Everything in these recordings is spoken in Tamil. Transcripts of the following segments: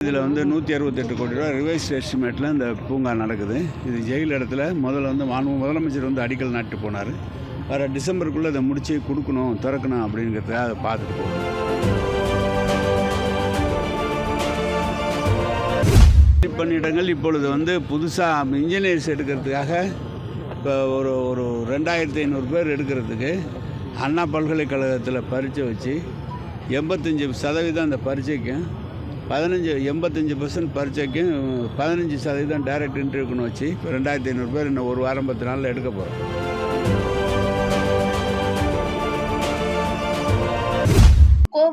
இதில் வந்து நூற்றி அறுபத்தெட்டு கோடி ரூபா ரிவைஸ் எஸ்டிமேட்டில் இந்த பூங்கா நடக்குது. இது ஜெயில் இடத்துல முதல்ல வந்து மாண்பு முதலமைச்சர் வந்து அடிக்கல் நாட்டு போனார். வர டிசம்பருக்குள்ளே இதை முடிச்சு கொடுக்கணும் திறக்கணும் அப்படிங்கிறதுக்காக அதை பார்த்துட்டு போகணும் பணியிடங்கள் இப்பொழுது வந்து புதுசாக இன்ஜினியர்ஸ் எடுக்கிறதுக்காக இப்போ ஒரு ஒரு ரெண்டாயிரத்தி ஐநூறு பேர் எடுக்கிறதுக்கு அண்ணா பல்கலைக்கழகத்தில் பரீட்சை வச்சு எண்பத்தஞ்சு சதவீதம் அந்த பரீட்சைக்கும் பதினஞ்சு எண்பத்தஞ்சு பர்சன்ட் பரீட்சைக்கும் பதினஞ்சு சதவீதம் டைரக்ட் இன்டர்வியூக்குன்னு வச்சு இப்போ ரெண்டாயிரத்தி ஐநூறுபேர் இன்னும் ஒரு வாரம் பத்து நாளில் எடுக்க போகிறோம்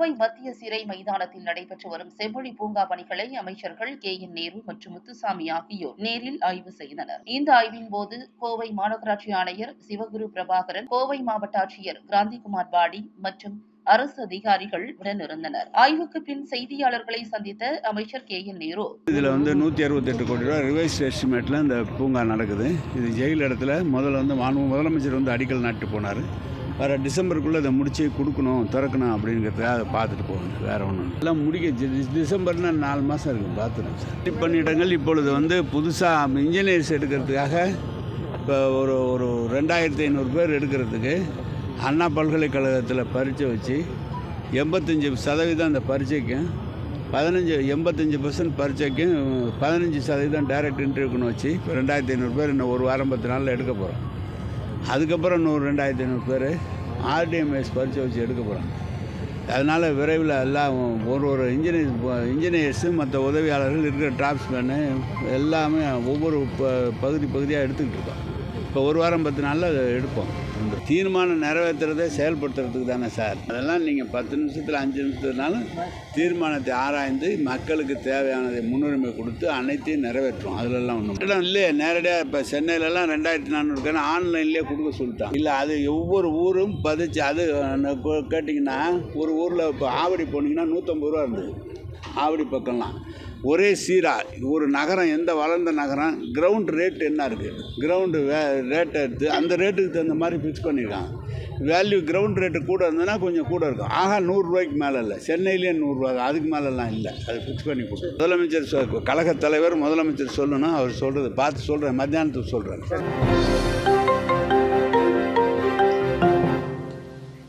கோவை மத்திய சிறை மைதானத்தில் நடைபெற்று வரும் செம்மொழி பூங்கா பணிகளை அமைச்சர்கள் கே என் நேரு மற்றும் முத்துசாமி ஆகியோர் நேரில் ஆய்வு செய்தனர். இந்த ஆய்வின் போது கோவை மாநகராட்சி ஆணையர் சிவகுரு பிரபாகரன் கோவை மாவட்ட ஆட்சியர் கிராந்திகுமார் பாடி மற்றும் அரசு அதிகாரிகள் உடனிருந்தனர். ஆய்வுக்கு பின் செய்தியாளர்களை சந்தித்த அமைச்சர் கே என் நேரு. இதுல வந்து நூத்தி அறுபத்தி எட்டு கோடி ரூபாய் ரிவைஸ் எஸ்டிமேட்ல இந்த பூங்கா நடக்குது. இது ஜெயில் இடத்துல முதல்ல வந்து முதலமைச்சர் வந்து அடிக்கல் நாட்டு போனார். வர டிசம்பருக்குள்ளே அதை முடிச்சு கொடுக்கணும் திறக்கணும் அப்படிங்கிறதுக்காக அதை பார்த்துட்டு போகணும். வேறு ஒன்றும் எல்லாம் முடிக்க டிசம்பர்னா நாலு மாதம் இருக்குது பார்த்துருங்க சார் பணியிடங்கள் இப்பொழுது வந்து புதுசாக இன்ஜினியர்ஸ் எடுக்கிறதுக்காக இப்போ ஒரு ஒரு ரெண்டாயிரத்தி ஐநூறு பேர் எடுக்கிறதுக்கு அண்ணா பல்கலைக்கழகத்தில் பரீட்சை வச்சு எண்பத்தஞ்சு சதவீதம் அந்த பரீட்சைக்கும் பதினஞ்சு எண்பத்தஞ்சு பர்சன்ட் பரீட்சைக்கும் பதினஞ்சு சதவீதம் டைரக்ட் இன்டர்வியூக்குன்னு வச்சு இப்போ ரெண்டாயிரத்தி ஐநூறு பேர் இன்னும் ஒரு வாரம் பத்து நாளில் எடுக்க போகிறோம் அதுக்கப்புறம் நூறு ரெண்டாயிரத்தி ஐநூறு பேர் ஆர்டிஎம்எஸ் பரீட்சை வச்சு எடுக்க போகிறாங்க அதனால் விரைவில் எல்லாம் ஒரு ஒரு இன்ஜினியர் இன்ஜினியர்ஸு மற்ற உதவியாளர்கள் இருக்கிற டிராப்ஸ்மேனு எல்லாமே ஒவ்வொரு ப பகுதி பகுதியாக எடுத்துக்கிட்டு இருக்கோம் இப்போ ஒரு வாரம் பத்து நாளில் அதை எடுப்போம். இந்த தீர்மானம் நிறைவேற்றுறதே செயல்படுத்துறதுக்கு தானே சார். அதெல்லாம் நீங்கள் பத்து நிமிஷத்தில் அஞ்சு நிமிஷத்துனாலும் தீர்மானத்தை ஆராய்ந்து மக்களுக்கு தேவையானதை முன்னுரிமை கொடுத்து அனைத்தையும் நிறைவேற்றும் அதிலெல்லாம் ஒன்றும் இடம் இல்லையே. நேரடியாக இப்போ சென்னையிலலாம் ரெண்டாயிரத்தி நானூறுக்கான ஆன்லைன்லேயே கொடுக்க சொல்லிட்டான். இல்லை அது ஒவ்வொரு ஊரும் பதிச்சு அது கேட்டிங்கன்னா ஒரு ஊரில் இப்போ ஆவடி போனீங்கன்னா நூற்றம்பது ரூபா இருந்தது. ஆவடி பக்கம்லாம். ஒரே சீராக ஒரு நகரம் எந்த வளர்ந்த நகரம் கிரவுண்ட் ரேட் என்ன இருக்குது கிரவுண்டு வே ரேட்டை எடுத்து அந்த ரேட்டுக்கு தகுந்த மாதிரி ஃபிக்ஸ் பண்ணியிருக்காங்க வேல்யூ கிரவுண்ட் ரேட்டு கூட இருந்ததுன்னா கொஞ்சம் கூட இருக்கும். ஆகா நூறுரூவாய்க்கு மேலே இல்லை. சென்னையிலேயே நூறுரூவா அதுக்கு மேலெல்லாம் இல்லை. அது ஃபிக்ஸ் பண்ணி கொடு முதலமைச்சர் சொ கழகத் தலைவர் முதலமைச்சர் சொல்லணும். அவர் சொல்கிறது பார்த்து சொல்கிறேன் மத்தியானத்துக்கு சொல்கிறேன்